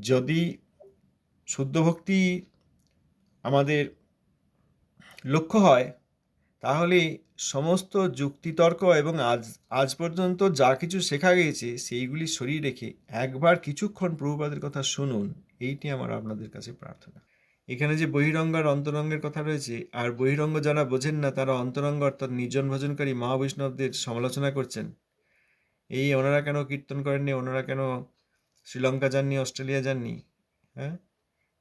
যদি শুদ্ধ ভক্তি আমাদের লক্ষ্য হয়, তাহলে সমস্ত যুক্তিতর্ক এবং আজ আজ পর্যন্ত যা কিছু শেখা গিয়েছে, সেইগুলি সরিয়ে রেখে একবার কিছুক্ষণ প্রভুপাদের কথা শুনুন। এইটি আমার আপনাদের কাছে প্রার্থনা। এখানে যে বহিরঙ্গ আর অন্তরঙ্গের কথা রয়েছে, আর বহিরঙ্গ যারা বোঝেন না, তারা অন্তরঙ্গ অর্থাৎ নির্জন ভোজনকারী মহাবৈষ্ণবদের সমালোচনা করছেন। এই ওনারা কেন কীর্তন করেননি? ওনারা কেন শ্রীলঙ্কা যাননি, অস্ট্রেলিয়া যাননি হ্যাঁ?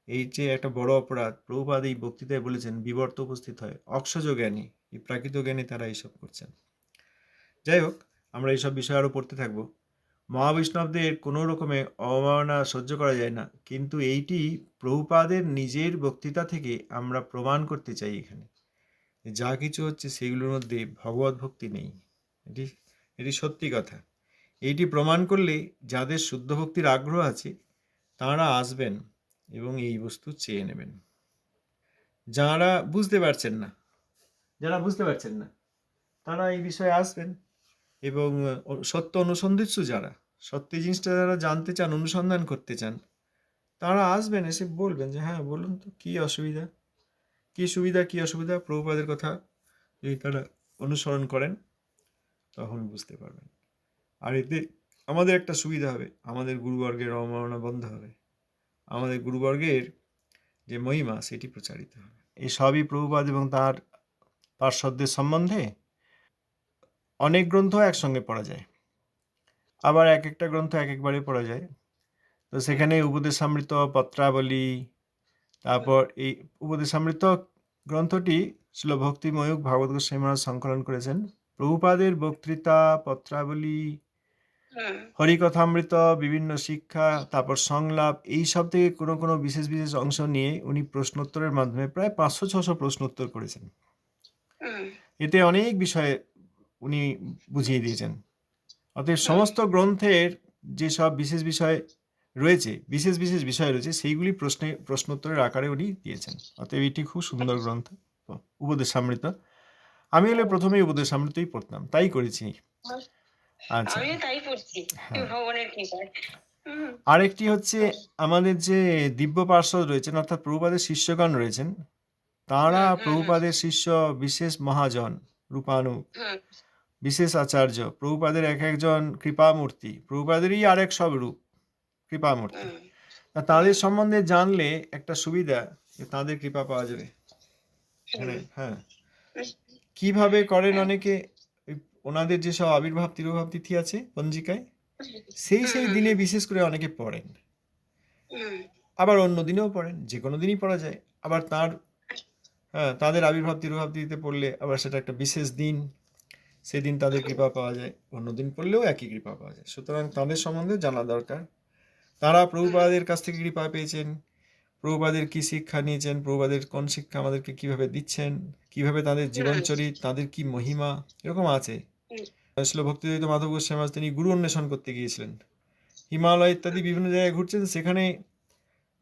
এই যে একটা বড় অপরাধ, প্রভুপাদ এই বক্তৃতায় বলেছেন, বিবর্ত উপস্থিত হয়, অক্ষজ জ্ঞানী, এই প্রাকৃত জ্ঞানী তারা এইসব করছেন। যাই হোক, আমরা এইসব বিষয় আরও পড়তে থাকব। মহাবৈষ্ণবদের কোনো রকমে অবমাননা সহ্য করা যায় না, কিন্তু এইটি প্রভুপাদের নিজের বক্তৃতা থেকে আমরা প্রমাণ করতে চাই এখানে। যা কিছু হচ্ছে সেগুলোর মধ্যে ভগবত ভক্তি নেই। এটি এটি সত্যি কথা। এইটি প্রমাণ করলে যাদের শুদ্ধ ভক্তির আগ্রহ আছে, তাঁরা আসবেন এবং এই বস্তু চেয়ে নেবেন। যারা বুঝতে পারছেন না, যারা বুঝতে পারছেন না, তারা এই বিষয়ে আসবেন এবং সত্য অনুসন্ধিৎসু যারা, সত্যি জিনিসটা যারা জানতে চান, অনুসন্ধান করতে চান, তারা আসবেন, এসে বলবেন যে হ্যাঁ বলুন তো, কী অসুবিধা? কী সুবিধা, কী অসুবিধা? প্রভুপাদের কথা যদি তারা অনুসরণ করেন, তখন বুঝতে পারবেন। আর এতে আমাদের একটা সুবিধা হবে। আমাদের গুরুবর্গের অবমাননা বন্ধ হবে। আমাদের গুরুবর্গের যে মহিমা, সেটি প্রচারিত হবে। এই সবই প্রভুপাদ এবং তার পার্শ্বদের সম্বন্ধে অনেক গ্রন্থ একসঙ্গে পড়া যায়। আবার এক একটা গ্রন্থ এক একবারে পড়া যায়। তো সেখানে উপদেশামৃত, পত্রাবলী, তারপর এই উপদেশামৃত গ্রন্থটি ছিল ভক্তিময়ূক ভাগবত গোস্বামী মহারাজ সংকলন করেছেন। প্রভুপাদের বক্তৃতা, পত্রাবলী হরিকথামৃত বিভিন্ন শিক্ষা তারপর সংলাপ এই সব থেকে কোনো কোনো বিশেষ বিশেষ অংশ নিয়ে উনি প্রশ্নোত্তরের মাধ্যমে প্রায় পাঁচশো ছশো প্রশ্নোত্তর করেছেন। এতে অনেক বিষয়ে উনি বুঝিয়ে দিয়েছেন। অতএব সমস্ত গ্রন্থের যেসব বিশেষ বিষয় রয়েছে বিশেষ বিশেষ বিষয় রয়েছে সেইগুলি প্রশ্নে প্রশ্নোত্তরের আকারে উনি দিয়েছেন। অতএব এটি খুব সুন্দর গ্রন্থ। উপদেশ উপদেশামৃত। আমি হলে প্রথমেই উপদেশ উপদেশামৃতই পড়তাম তাই করেছি। আচ্ছা। আমিও তাই পড়ছি হ্যাঁ। ভগবানের কৃপায়। আরেকটি হচ্ছে আমাদের যে দিব্য পার্শ্বদ রয়েছেন অর্থাৎ প্রভুপাদের শিষ্যগণ রয়েছেন তাঁরা। প্রভুপাদের শিষ্য বিশেষ মহাজন রূপানু বিশেষ আচার্য প্রভুপাদের এক একজন কৃপামূর্তি প্রভুপাদেরই আরেক সব রূপ কৃপামূর্তি তাদের সম্বন্ধে জানলে একটা সুবিধা যে তাদের কৃপা পাওয়া যাবে। হ্যাঁ। কীভাবে করেন অনেকে? ওনাদের যেসব আবির্ভাব তিরোভাব তিথি আছে পঞ্জিকায় সেই সেই দিনে বিশেষ করে অনেকে পড়েন। আবার অন্য দিনেও পড়েন যে কোনো দিনই পড়া যায়। আবার তার হ্যাঁ তাদের আবির্ভাব তিরোভাব তিথিতে পড়লে আবার সেটা একটা বিশেষ দিন সেদিন তাদের কৃপা পাওয়া যায়। অন্য দিন পড়লেও একই কৃপা পাওয়া যায়। সুতরাং তাদের সম্বন্ধে জানা দরকার। তারা প্রভুপাদের কাছ থেকে কৃপা পেয়েছেন প্রভুপাদের কি শিক্ষা নিয়েছেন প্রভুপাদের কোন শিক্ষা আমাদেরকে কীভাবে দিচ্ছেন কীভাবে তাদের জীবনচরিত তাদের কি মহিমা এরকম আছে। ছিল ভক্তিদিত মাধব গোস্বামী তিনি গুরু অন্বেষণ করতে গিয়েছিলেন। হিমালয় ইত্যাদি বিভিন্ন জায়গায় ঘুরছেন, সেখানে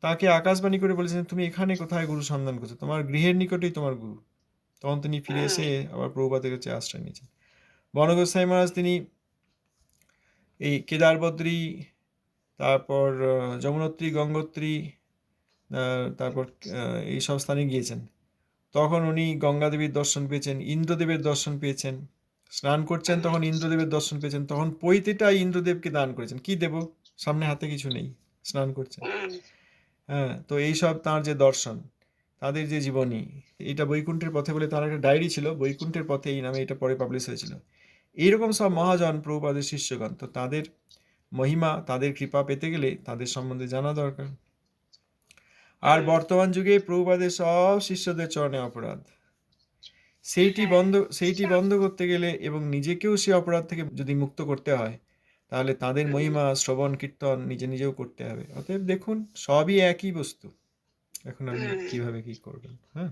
তাকে আকাশবাণী করে বলেছেন, তুমি এখানে কোথায় গুরু সন্ধান করছ? তোমার গৃহের নিকটেই তোমার গুরু। তখন তিনি ফিরে এসে আবার প্রভুপাদের কাছে আশ্রয় নিয়েছেন। বনগোস্বামী মহারাজ, তিনি এই কেদারবদ্রী, তারপর যমুনোত্রী, গঙ্গোত্রী তারপর এই সব স্থানে গিয়েছেন। তখন উনি গঙ্গা দেবীর দর্শন পেয়েছেন, ইন্দ্রদেবের দর্শন পেয়েছেন। স্নান করছেন, তখন ইন্দ্রদেবের দর্শন পেয়েছেন, তখন পৈতেটা ইন্দ্রদেবকে দান করেছেন। কি দেব? সামনে হাতে কিছু নেই, স্নান করছেন। হ্যাঁ তো এইসব তাঁর যে দর্শন, তাদের যে জীবনী, এটা বৈকুণ্ঠের পথে বলে তার একটা ডায়েরি ছিল, বৈকুণ্ঠের পথে এই নামে এটা পরে পাবলিশ হয়েছিল। এইরকম সব মহাজন প্রভুপাদের শিষ্যগণ, তো তাদের মহিমা, তাদের কৃপা পেতে গেলে তাদের সম্বন্ধে জানা দরকার। আর বর্তমান যুগে প্রভুপাদের সব শিষ্যদের চরণে অপরাধ। সেইটি বন্ধ সেইটি বন্ধ করতে গেলে এবং নিজেকেও সে অপরাধ থেকে যদি মুক্ত করতে হয় তাহলে তাদের মহিমা শ্রবণ কীর্তন নিজে নিজেও করতে হবে। অতএব দেখুন সবই একই বস্তু। এখন আপনি কীভাবে কি করবেন হ্যাঁ?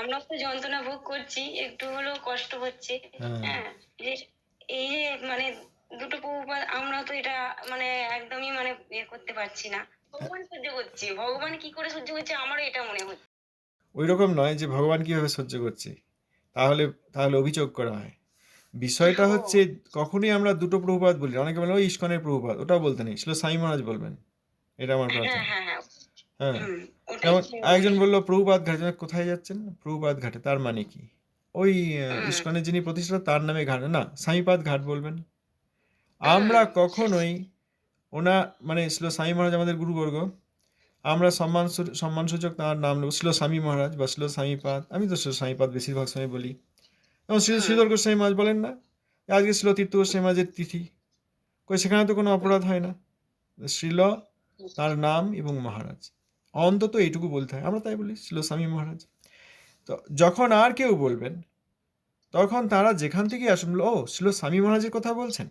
আমরা তো যন্ত্রণা ভোগ করছি একটু হলেও কষ্ট হচ্ছে। হ্যাঁ। হ্যাঁ এই যে মানে দুটো প্রভুপাত আমরা তো এটা মানে একদমই মানে ইয়ে করতে পারছি না। ভগবান সহ্য করছে ভগবান কি করে সহ্য করছে আমারও এটা মনে হচ্ছে। ওই রকম নয় যে ভগবান কীভাবে সহ্য করছে। তাহলে তাহলে অভিযোগ করা হয়। বিষয়টা হচ্ছে কখনোই আমরা দুটো প্রভুপাত বলি অনেকে বলে ওই ইস্কনের প্রভুপাত। ওটা বলতে নেই। ছিল সাই মহারাজ বলবেন। এটা আমার হ্যাঁ প্রার্থনা। হ্যাঁ হ্যাঁ। হ্যাঁ। যেমন একজন বলল প্রভুপাত ঘাটে। কোথায় যাচ্ছেন? প্রভুপাত ঘাটে। তার মানে কি? ওই ইস্কনের যিনি প্রতিষ্ঠাতা তার নামে ঘাট। না সাইপাত ঘাট বলবেন। আমরা কখনোই ওনা মানে ছিল সাই মহারাজ আমাদের গুরুবর্গ। আমরা সম্মান সম্মানসূচক তার নাম নেব। ছিল স্বামী মহারাজ বা ছিল স্বামীপাদ আমি তো ছিল স্বামীপাদ বেশিরভাগ সময় বলি। এবং শ্রী। শ্রীধর গোস্বামী মহারাজ বলেন না? আজকে ছিল তীর্থ গোস্বামী মহারাজের তিথি। কই সেখানে তো কোনো অপরাধ হয় না। শ্রীল তার নাম এবং মহারাজ। অন্তত এইটুকু বলতে হয়। আমরা তাই বলি ছিল স্বামী মহারাজ। তো যখন আর কেউ বলবেন তখন তারা যেখান থেকে আসুন ও শিল স্বামী মহারাজের কথা বলছেন?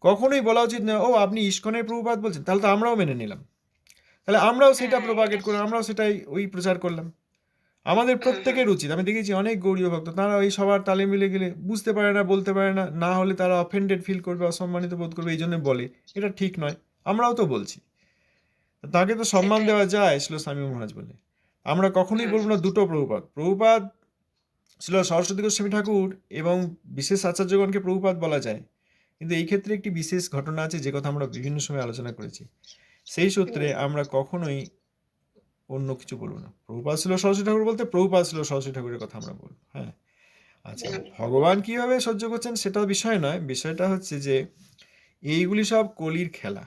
কখনোই বলা উচিত না ও আপনি ইস্কনের প্রভুপাত বলছেন। তাহলে তো আমরাও মেনে নিলাম। তাহলে আমরাও সেটা হ্যাঁ, প্রোপাগেট করলাম আমরাও সেটাই ওই প্রচার করলাম। আমাদের প্রত্যেকের উচিত আমি দেখেছি অনেক গৌরীয় ভক্ত তারা ওই সবার তালে মিলে গেলে বুঝতে পারে না বলতে পারে না না হলে তারা অফেন্ডেড ফিল করবে অসম্মানিত বোধ করবে এই জন্য বলে। এটা ঠিক নয় আমরাও তো বলছি। তাকে তো সম্মান দেওয়া যায় ছিল স্বামী মহারাজ বলে। আমরা কখনোই বলব না দুটো প্রভুপাত প্রভুপাত ছিল সরস্বতী গোস্বামী ঠাকুর এবং বিশেষ আচার্যগণকে প্রভুপাত বলা যায়। কিন্তু এই ক্ষেত্রে একটি বিশেষ ঘটনা আছে যে কথা আমরা বিভিন্ন সময় আলোচনা করেছি। সেই সূত্রে আমরা কখনোই অন্য কিছু বলব না। প্রভুপাত ছিল সরস্বতী ঠাকুর বলতে প্রভুপাত ছিল সরস্বতী ঠাকুরের কথা আমরা বলব হ্যাঁ। আচ্ছা ভগবান কীভাবে সহ্য করছেন সেটা বিষয় নয় বিষয়টা হচ্ছে যে এইগুলি সব কলির খেলা।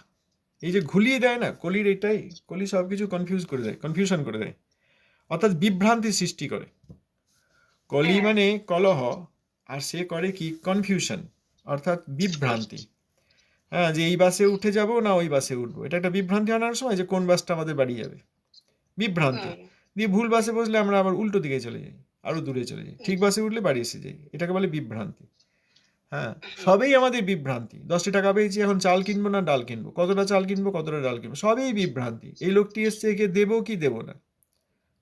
এই যে ঘুলিয়ে দেয় না কলির এটাই কলি সব কিছু কনফিউজ করে দেয় কনফিউশন করে দেয় অর্থাৎ বিভ্রান্তি সৃষ্টি করে। কলি হ্যাঁ। মানে কলহ আর সে করে কি? কনফিউশন অর্থাৎ বিভ্রান্তি। হ্যাঁ যে এই বাসে উঠে যাব না ওই বাসে উঠবো। এটা একটা বিভ্রান্তি আনার সময় যে কোন বাসটা আমাদের বাড়ি যাবে। বিভ্রান্তি। দিয়ে ভুল বাসে বসলে আমরা আবার উল্টো দিকে চলে যাই আরও দূরে চলে যাই। ঠিক বাসে উঠলে বাড়ি এসে যাই। এটাকে বলে বিভ্রান্তি। হ্যাঁ সবই আমাদের বিভ্রান্তি। দশটি টাকা পেয়েছি এখন চাল কিনবো না ডাল কিনবো? কতটা চাল কিনবো কতটা ডাল কিনবো? সবই বিভ্রান্তি। এই লোকটি এসছে একে দেবো কি দেবো না?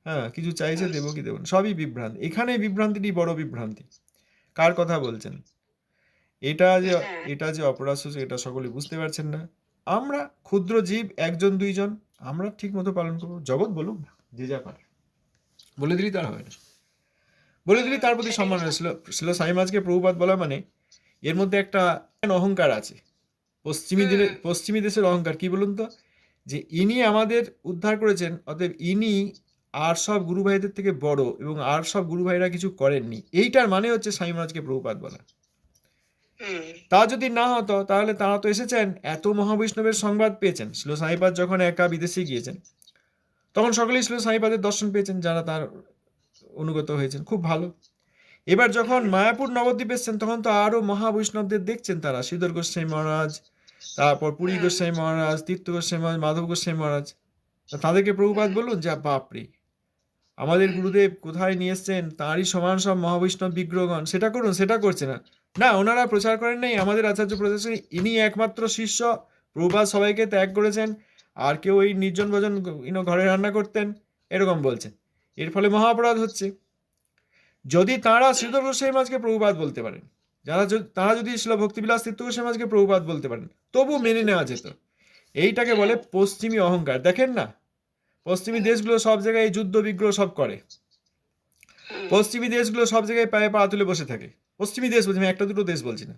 হ্যাঁ কিছু চাইছে দেবো কি দেবো না? সবই বিভ্রান্তি। এখানে বিভ্রান্তিটি বড় বিভ্রান্তি। কার কথা বলছেন? এটা যে হ্যাঁ। এটা যে অপরাধ এটা সকলে বুঝতে পারছেন না। আমরা ক্ষুদ্র জীব একজন দুইজন আমরা ঠিক মতো পালন করব। জগৎ বলুক না যে যা পারে। বলে দিলি তার হবে না। বলে দিলি তার প্রতি সম্মান ছিল ছিল সাইমাজকে প্রভুপাত বলা মানে এর মধ্যে একটা অহংকার আছে। পশ্চিমী দিলে পশ্চিমী দেশের অহংকার কি বলুন তো? যে ইনি আমাদের উদ্ধার করেছেন অতএব ইনি আর সব গুরু ভাইদের থেকে বড় এবং আর সব গুরু ভাইরা কিছু করেননি। এইটার মানে হচ্ছে স্বামী মহারাজকে প্রভুপাত বলা। তা যদি না হতো তাহলে তারা তো এসেছেন এত মহাবৈষ্ণবের সংবাদ পেয়েছেন। শিল সাইপাদ যখন একা বিদেশে গিয়েছেন তখন সকলেই শিল সাইপাদের দর্শন পেয়েছেন যারা তার অনুগত হয়েছেন। খুব ভালো। এবার যখন মায়াপুর নবদ্বীপ এসছেন তখন তো আরও মহাবৈষ্ণবদের দেখছেন তারা। শ্রীধর গোস্বামী মহারাজ তারপর পুরী হুম। গোস্বামী মহারাজ তীর্থ গোস্বামী মহারাজ মাধব গোস্বামী মহারাজ। তাদেরকে প্রভুপাত বলুন যে বাপরে। আমাদের গুরুদেব কোথায় নিয়ে এসছেন? তাঁরই সমান সব মহাবৈষ্ণব বিগ্রহগণ। সেটা করুন সেটা করছে না। না, ওনারা প্রচার করেন নাই, আমাদের আচার্য প্রচার ইনি একমাত্র শিষ্য প্রভুপাত সবাইকে ত্যাগ করেছেন, আর কেউ ওই নির্জন ভোজন ইনো ঘরে রান্না করতেন, এরকম বলছেন। এর ফলে মহাপরাধ হচ্ছে। যদি তাঁরা শ্রীধর গোস্বামী মাঝকে প্রভুপাত বলতে পারেন, যারা তারা যদি ছিল ভক্তিবিলাস তীর্থ গোস্বামী মাঝকে প্রভুপাত বলতে পারেন, তবু মেনে নেওয়া যেত। এইটাকে বলে পশ্চিমী অহংকার। দেখেন না, পশ্চিমী দেশগুলো সব জায়গায় এই যুদ্ধ, বিগ্রহ সব করে। পশ্চিমী দেশগুলো সব জায়গায় পায়ে পা তুলে বসে থাকে। পশ্চিমী দেশ বলছি আমি একটা দুটো দেশ বলছি না।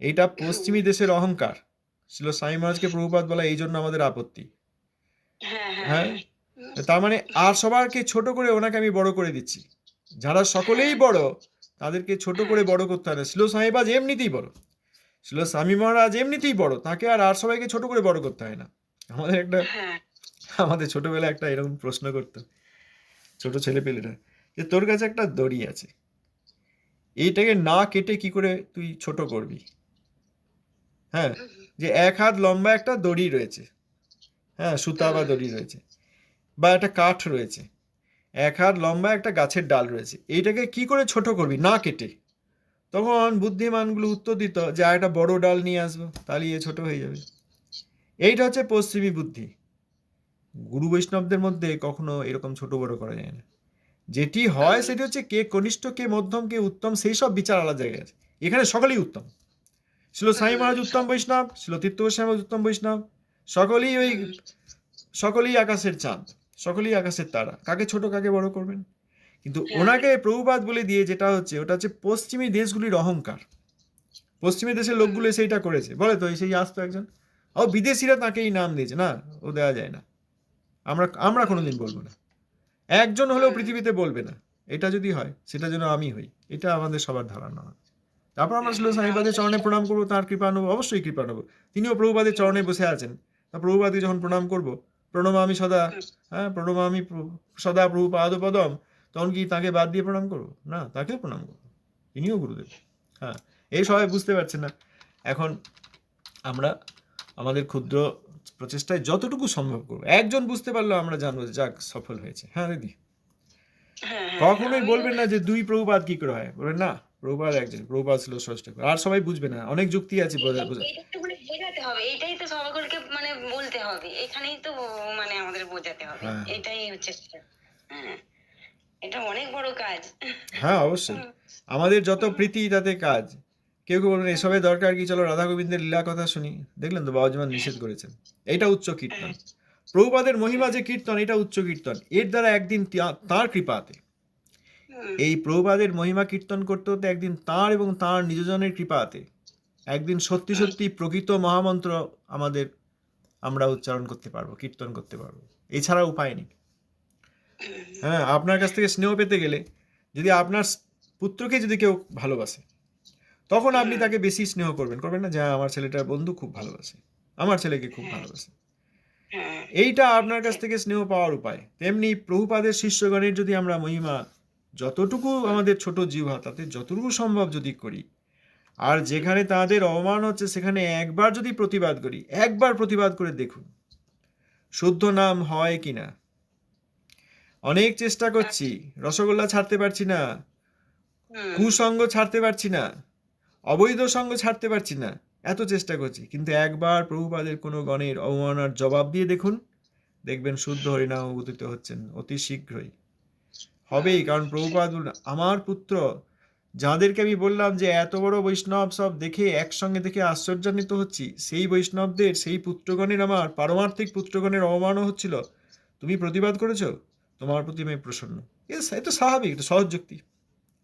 এইটা পশ্চিমী দেশের অহংকার। ছিল সাই মহারাজকে প্রভুপাত বলা এই জন্য আমাদের আপত্তি। হ্যাঁ হ্যাঁ হ্যাঁ? তার মানে আর সবারকে ছোট করে ওনাকে আমি বড় করে দিচ্ছি। যারা সকলেই বড় তাদেরকে ছোট করে বড় করতে হয় না। শিল সাহেবাজ এমনিতেই বড়। শিল স্বামী মহারাজ এমনিতেই বড়। তাকে আর আর সবাইকে ছোট করে বড় করতে হয় না। আমাদের একটা হ্যাঁ। আমাদের ছোটবেলায় একটা এরকম প্রশ্ন করতো ছোট ছেলে পেলেরা যে তোর কাছে একটা দড়ি আছে। এইটাকে না কেটে কি করে তুই ছোট করবি? হ্যাঁ যে এক হাত লম্বা একটা দড়ি রয়েছে। হ্যাঁ সুতা বা দড়ি রয়েছে বা একটা কাঠ রয়েছে। এক হাত লম্বা একটা গাছের ডাল রয়েছে। এইটাকে কি করে ছোট করবি? না কেটে। তখন বুদ্ধিমানগুলো উত্তর দিত যে আর একটা বড় ডাল নিয়ে আসব তাহলে এ ছোট হয়ে যাবে। এইটা হচ্ছে পশ্চিমী বুদ্ধি। গুরু বৈষ্ণবদের মধ্যে কখনো এরকম ছোট বড় করা যায় না। যেটি হয় সেটি হচ্ছে কে কনিষ্ঠ কে মধ্যম কে উত্তম সেই সব বিচার আলাদা জায়গায় আছে। এখানে সকলেই উত্তম। ছিল সাই মহারাজ উত্তম বৈষ্ণব ছিল তীর্থ গোস্বামী মহারাজ উত্তম বৈষ্ণব। সকলেই ওই সকলেই আকাশের চাঁদ সকলেই আকাশের তারা। কাকে ছোট কাকে বড় করবেন? কিন্তু ওনাকে প্রভুবাদ বলে দিয়ে যেটা হচ্ছে ওটা হচ্ছে পশ্চিমী দেশগুলির অহংকার। পশ্চিমী দেশের লোকগুলো সেইটা করেছে। বলে তো সেই আসতো একজন। ও বিদেশিরা তাকে এই নাম দিয়েছে। না ও দেওয়া যায় না। আমরা আমরা কোনোদিন বলব না। একজন হলেও পৃথিবীতে বলবে না। এটা যদি হয় সেটা যেন আমি হই। এটা আমাদের সবার ধারণা। হয় তারপর আমরা আসলে সাইবাদের চরণে প্রণাম করব তার কৃপা নেব অবশ্যই কৃপা নেব তিনিও প্রভুবাদের চরণে বসে আছেন। তা প্রভুবাদকে যখন প্রণাম করব প্রণমামি সদা হ্যাঁ প্রণমামি আমি সদা প্রভু পাদপদম তখন কি তাকে বাদ দিয়ে প্রণাম করব? না তাকেও প্রণাম করব। তিনিও গুরুদেব। হ্যাঁ এই সবাই বুঝতে পারছেন না। এখন আমরা আমাদের ক্ষুদ্র প্রচেষ্টায় যতটুকু সম্ভব করব। একজন বুঝতে পারলেও আমরা জানব যাক সফল হয়েছে। হ্যাঁ দিদি? হ্যাঁ, হ্যাঁ, কখনোই বলবেন না যে দুই প্রভুপাত কি করে হয়। বলবেন না প্রভুপাত একজন প্রভুপাত ছিল ষষ্ঠ আর সবাই বুঝবে না অনেক যুক্তি আছে বোঝা বোঝা মানে বোঝাতে হবে এটাই তো সকলকে মানে বলতে হবে এখানেই তো মানে আমাদের বোঝাতে হবে হ্যাঁ। এটাই হচ্ছে এটা অনেক বড় কাজ। হ্যাঁ অবশ্যই। আমাদের যত প্রীতি তাতে কাজ। কেউ কেউ বলবেন এসবের দরকার কি? চলো রাধা গোবিন্দের লীলা কথা শুনি। দেখলেন তো বাবা বাবাজমান নিষেধ করেছেন। এটা উচ্চ কীর্তন। প্রভুপাদের মহিমা যে কীর্তন এটা উচ্চ কীর্তন। এর দ্বারা একদিন তা- তাঁর কৃপাতে। এই প্রভুপাদের মহিমা কীর্তন করতে হতে একদিন তাঁর এবং তাঁর নিজজনের কৃপাতে। একদিন সত্যি সত্যি প্রকৃত মহামন্ত্র আমাদের আমরা উচ্চারণ করতে পারব কীর্তন করতে পারব। এছাড়া উপায় নেই। হ্যাঁ আপনার কাছ থেকে স্নেহ পেতে গেলে যদি আপনার পুত্রকে যদি কেউ ভালোবাসে তখন আপনি তাকে বেশি স্নেহ করবেন। করবেন না যে হ্যাঁ, আমার ছেলেটার বন্ধু খুব ভালোবাসে। আমার ছেলেকে খুব ভালোবাসে। হ্যাঁ। এইটা আপনার কাছ থেকে স্নেহ পাওয়ার উপায়। তেমনি প্রভুপাদের শিষ্যগণের যদি আমরা মহিমা যতটুকু আমাদের ছোট জিহ্বা তাতে যতটুকু সম্ভব যদি করি আর যেখানে তাদের অপমান হচ্ছে সেখানে একবার যদি প্রতিবাদ করি একবার প্রতিবাদ করে দেখুন শুদ্ধ নাম হয় কিনা অনেক চেষ্টা করছি। রসগোল্লা ছাড়তে পারছি না। কুসঙ্গ ছাড়তে পারছি না। অবৈধ সঙ্গ ছাড়তে পারছি না। এত চেষ্টা করছি। কিন্তু একবার প্রভুপাদের কোনো গণের অবমাননার জবাব দিয়ে দেখুন, দেখবেন শুদ্ধ হরিনাম অবতীত হচ্ছেন অতি শীঘ্রই। হবেই, কারণ প্রভুপাদ আমার পুত্র, যাদেরকে আমি বললাম যে এত বড় বৈষ্ণব সব দেখে একসঙ্গে দেখে আশ্চর্যান্বিত হচ্ছি, সেই বৈষ্ণবদের, সেই পুত্রগণের আমার পারমার্থিক পুত্রগণের অবমানও হচ্ছিল। তুমি প্রতিবাদ করেছ? তোমার প্রতি আমি প্রসন্ন। এ তো স্বাভাবিক, এটা সহজ যুক্তি।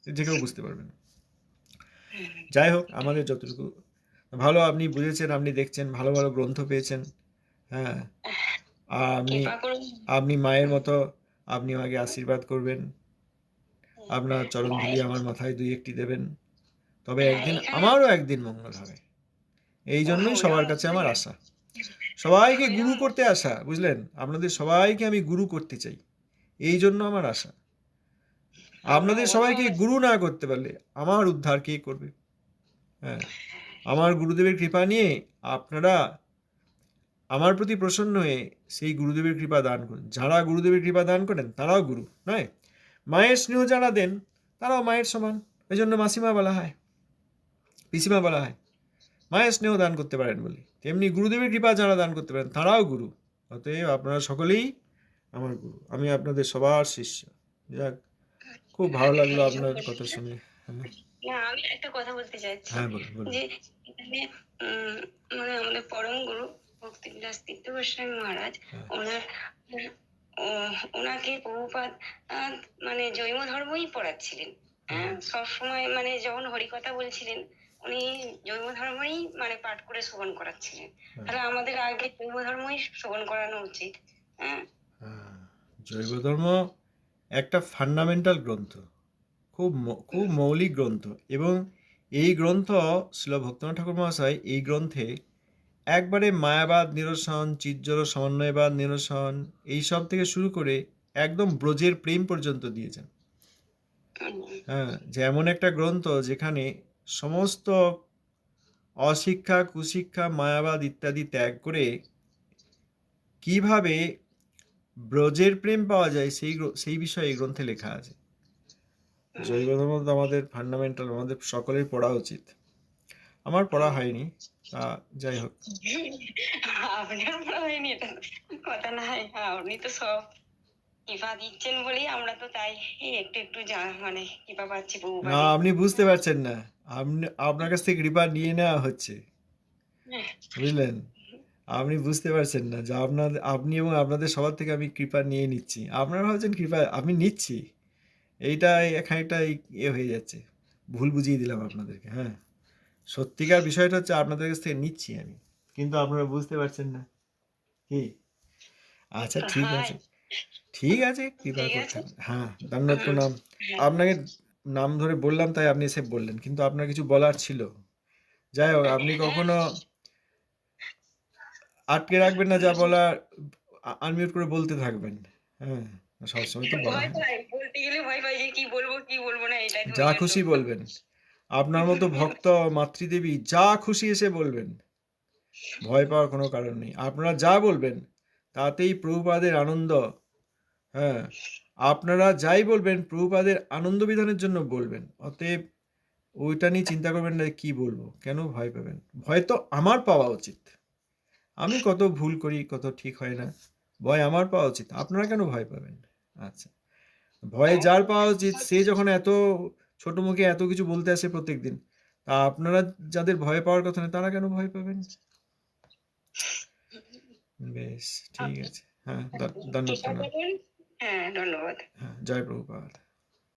যে কেউ বুঝতে পারবেন যাই হোক আমাদের যতটুকু ভালো আপনি বুঝেছেন আপনি দেখছেন ভালো ভালো গ্রন্থ পেয়েছেন হ্যাঁ। আপনি আপনি মায়ের মতো আপনি আমাকে আশীর্বাদ করবেন। আপনার চরণধুলি আমার মাথায় দুই একটি দেবেন। তবে একদিন আমারও একদিন মঙ্গল হবে। এই জন্যই সবার কাছে আমার আশা। সবাইকে গুরু করতে আসা বুঝলেন? আপনাদের সবাইকে আমি গুরু করতে চাই। এই জন্য আমার আশা। আপনাদের সবাইকে গুরু না করতে পারলে আমার উদ্ধার কে করবে? হ্যাঁ আমার গুরুদেবের কৃপা নিয়ে আপনারা আমার প্রতি প্রসন্ন হয়ে সেই গুরুদেবের কৃপা দান করুন। যারা গুরুদেবের কৃপা দান করেন তারাও গুরু নয়? মায়ের স্নেহ যারা দেন তারাও মায়ের সমান। ওই জন্য মাসিমা বলা হয় পিসিমা বলা হয় মায়ের স্নেহ দান করতে পারেন বলে। তেমনি গুরুদেবের কৃপা যারা দান করতে পারেন তারাও গুরু। অতএব আপনারা সকলেই আমার গুরু। আমি আপনাদের সবার শিষ্য। যাক। খুব ভালো লাগল আপনার কথা শুনে হ্যাঁ, না আমি একটা কথা বলতে চাইছি। হ্যাঁ যে এখানে মানে আমাদের পরম গুরু ভক্তিবিলাস তীর্থ গোস্বামী মহারাজ হ্যাঁ। ওনার ওনাকে মানে জৈন ধর্মই পড়াচ্ছিলেন। হ্যাঁ সবসময় মানে যখন হরিকথা বলছিলেন উনি জৈন ধর্মই মানে পাঠ করে শ্রবণ করাচ্ছিলেন। তাহলে আমাদের আগে জৈন ধর্মই শ্রবণ করানো উচিত হ্যাঁ। হ্যাঁ, জৈব ধর্ম একটা ফান্ডামেন্টাল গ্রন্থ, খুব খুব মৌলিক গ্রন্থ এবং এই গ্রন্থ শিল ভক্তনাথ ঠাকুর মহাশয় এই গ্রন্থে একবারে মায়াবাদ, নিরসন চিজ্জর সমন্বয়বাদ, নিরসন এই সব থেকে শুরু করে একদম ব্রজের প্রেম পর্যন্ত দিয়েছেন। হ্যাঁ যে এমন একটা গ্রন্থ যেখানে সমস্ত অশিক্ষা, কুশিক্ষা, মায়াবাদ ইত্যাদি ত্যাগ করে কীভাবে ব্রজের প্রেম পাওয়া যায় সেই সেই বিষয়ে এই গ্রন্থে লেখা আছে। জৈব ধর্ম তো আমাদের ফান্ডামেন্টাল আমাদের সকলের পড়া উচিত। আমার পড়া হয়নি যাই হোক। আপনার হয়নি এটা কথা নাই আপনি তো সব দিচ্ছেন বলেই আমরা তো তাই একটু একটু যা মানে পাচ্ছি না আপনি বুঝতে পারছেন না। আপনি আপনার কাছ থেকে কৃপা নিয়ে নেওয়া হচ্ছে। বুঝলেন? আপনি বুঝতে পারছেন না যে আপনার আপনি এবং আপনাদের সবার থেকে আমি কৃপা নিয়ে নিচ্ছি। আপনারা ভাবছেন কৃপা আমি নিচ্ছি? এইটা খানিকটা ইয়ে হয়ে যাচ্ছে। ভুল বুঝিয়ে দিলাম আপনাদেরকে হ্যাঁ। সত্যিকার বিষয়টা হচ্ছে আপনাদের কাছ থেকে নিচ্ছি আমি কিন্তু আপনারা বুঝতে পারছেন না। কি? আচ্ছা ঠিক হ্যাঁ। আছে। ঠিক আছে কৃপা। হবে। হ্যাঁ ধন্যবাদ প্রণাম। হ্যাঁ। আপনাকে নাম ধরে বললাম তাই আপনি এসে বললেন কিন্তু আপনার কিছু বলার ছিল। যাই হোক আপনি কখনো আটকে রাখবেন না যা বলার আনমিউট করে বলতে থাকবেন। হ্যাঁ সবসময় তো বলা ভয় না। পাই বলতে গেলে ভয় পাই যে কি বলব কি বলব না এটা যা খুশি বলবেন। আপনার মতো ভক্ত মাতৃদেবী যা খুশি এসে বলবেন। ভয় পাওয়ার কোনো কারণ নেই। আপনারা যা বলবেন তাতেই প্রভুপাদের আনন্দ। হ্যাঁ আপনারা যাই বলবেন প্রভুপাদের আনন্দ বিধানের জন্য বলবেন। অতএব ওইটা নিয়ে চিন্তা করবেন না কি বলব কেন ভয় পাবেন? ভয় তো আমার পাওয়া উচিত। আমি কত ভুল করি কত ঠিক হয় না। ভয় আমার পাওয়া উচিত। আপনারা কেন ভয় পাবেন? আচ্ছা। ভয়ে যার পাওয়া উচিত সে যখন এত ছোট মুখে এত কিছু বলতে আসে প্রত্যেকদিন তা আপনারা যাদের ভয় পাওয়ার কথা না তারা কেন ভয় পাবেন? বেশ ঠিক আছে। হ্যাঁ ধন্যবাদ হ্যাঁ ধন্যবাদ। হ্যাঁ জয় প্রভুপাদ